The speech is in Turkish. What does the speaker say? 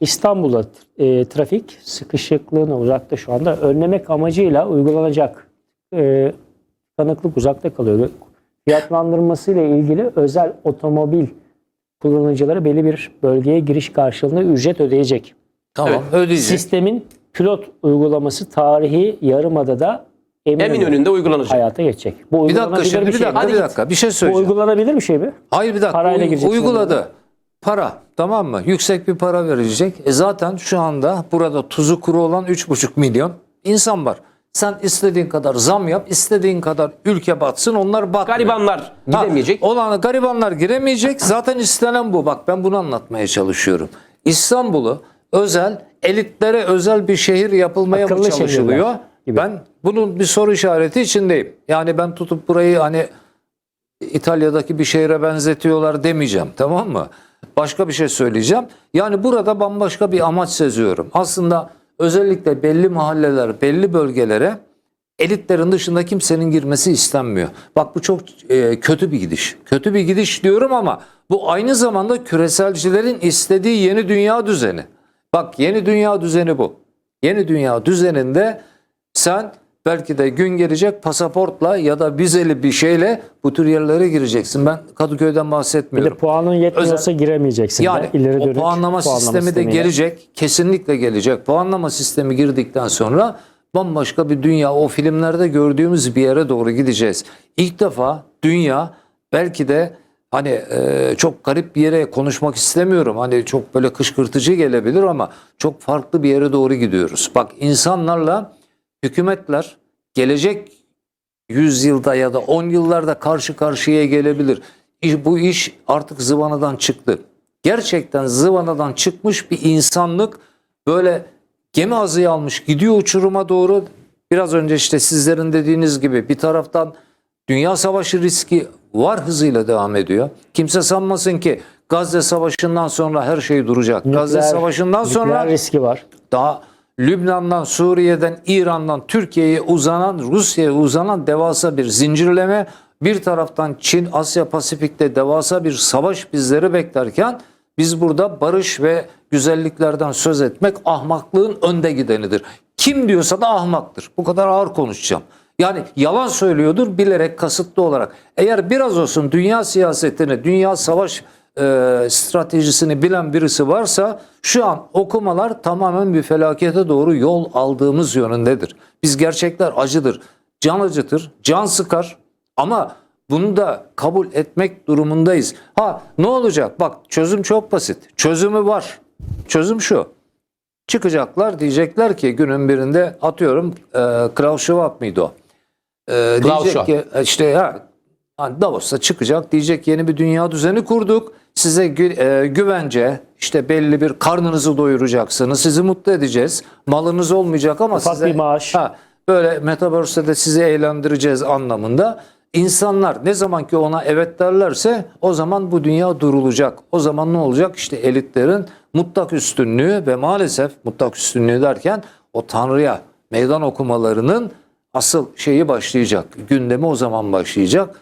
İstanbul'da e, trafik sıkışıklığını uzakta şu anda önlemek amacıyla uygulanacak e, tanıklık uzakta kalıyor. Fiyatlandırması ile ilgili özel otomobil kullanıcıları belli bir bölgeye giriş karşılığında ücret ödeyecek. Tamam ödeyecek. Sistemin pilot uygulaması tarihi Yarımada'da Eminönü Eminönü'nde uygulanacak. hayata geçecek. Bu bir dakika şimdi bir bir şey. dakika mi? bir dakika bir şey Bu söyleyeceğim. uygulanabilir bir şey mi? Hayır bir dakika Parayla gireceksin uyguladı. Para tamam mı? Yüksek bir para verecek. E zaten şu anda burada tuzu kuru olan 3,5 milyon insan var. Sen istediğin kadar zam yap, istediğin kadar ülke batsın onlar batmıyor. Garibanlar Ha, gidemeyecek. olan garibanlar giremeyecek. Zaten istenen bu. Bak ben bunu anlatmaya çalışıyorum. İstanbul'u özel, elitlere özel bir şehir yapılmaya mı Akıllı çalışılıyor? şehirler gibi. Ben bunun bir soru işareti içindeyim. Yani ben tutup burayı hani İtalya'daki bir şehre benzetiyorlar demeyeceğim tamam mı? Başka bir şey söyleyeceğim. Yani burada bambaşka bir amaç seziyorum. Aslında özellikle belli mahalleler, belli bölgelere elitlerin dışında kimsenin girmesi istenmiyor. Bak bu çok e, kötü bir gidiş. Kötü bir gidiş diyorum ama bu aynı zamanda küreselcilerin istediği yeni dünya düzeni. Bak yeni dünya düzeni bu. Yeni dünya düzeninde sen belki de gün gelecek pasaportla ya da vizeli bir şeyle bu tür yerlere gireceksin. Ben Kadıköy'den Bir de bahsetmiyorum. puanın yetmiyorsa giremeyeceksin. Yani de. İleri o dönük puanlama, sistemi de sistemiyle. gelecek. Kesinlikle gelecek. Puanlama sistemi girdikten sonra bambaşka bir dünya o filmlerde gördüğümüz bir yere doğru gideceğiz. İlk defa dünya belki de hani e, çok garip bir yere konuşmak istemiyorum. Hani çok böyle kışkırtıcı gelebilir ama çok farklı bir yere doğru gidiyoruz. Bak insanlarla hükümetler gelecek 100 yılda ya da 10 yıllarda karşı karşıya gelebilir. Bu iş artık zıvanadan çıktı. Gerçekten zıvanadan çıkmış bir insanlık böyle gemi azıyı almış gidiyor uçuruma doğru. Biraz önce işte sizlerin dediğiniz gibi bir taraftan dünya savaşı riski var hızıyla devam ediyor. Kimse sanmasın ki Gazze Savaşı'ndan sonra her şey duracak. Gazze Nükleer- Savaşı'ndan sonra nükleer riski var. daha Lübnan'dan, Suriye'den, İran'dan, Türkiye'ye uzanan, Rusya'ya uzanan devasa bir zincirleme. Bir taraftan Çin, Asya Pasifik'te devasa bir savaş bizleri beklerken biz burada barış ve güzelliklerden söz etmek ahmaklığın önde gidenidir. Kim diyorsa da ahmaktır. Bu kadar ağır konuşacağım. Yani yalan söylüyordur bilerek kasıtlı olarak. Eğer biraz olsun dünya siyasetini, dünya savaş e, stratejisini bilen birisi varsa şu an okumalar tamamen bir felakete doğru yol aldığımız yönündedir. Biz gerçekler acıdır, can acıtır, can sıkar ama bunu da kabul etmek durumundayız. Ha ne olacak? Bak çözüm çok basit. Çözümü var. Çözüm şu. Çıkacaklar diyecekler ki günün birinde atıyorum e, Klaus Schwab mıydı o? E, Klaus diyecek Schwab. ki e, işte hani Davos'ta çıkacak diyecek yeni bir dünya düzeni kurduk. Size gü- e, güvence işte belli bir karnınızı doyuracaksınız. Sizi mutlu edeceğiz. Malınız olmayacak ama Ufak size bir maaş. Ha, böyle metaverse'de de sizi eğlendireceğiz anlamında. İnsanlar ne zaman ki ona evet derlerse o zaman bu dünya durulacak. O zaman ne olacak? İşte elitlerin mutlak üstünlüğü ve maalesef mutlak üstünlüğü derken o tanrıya meydan okumalarının asıl şeyi başlayacak. Gündemi o zaman başlayacak.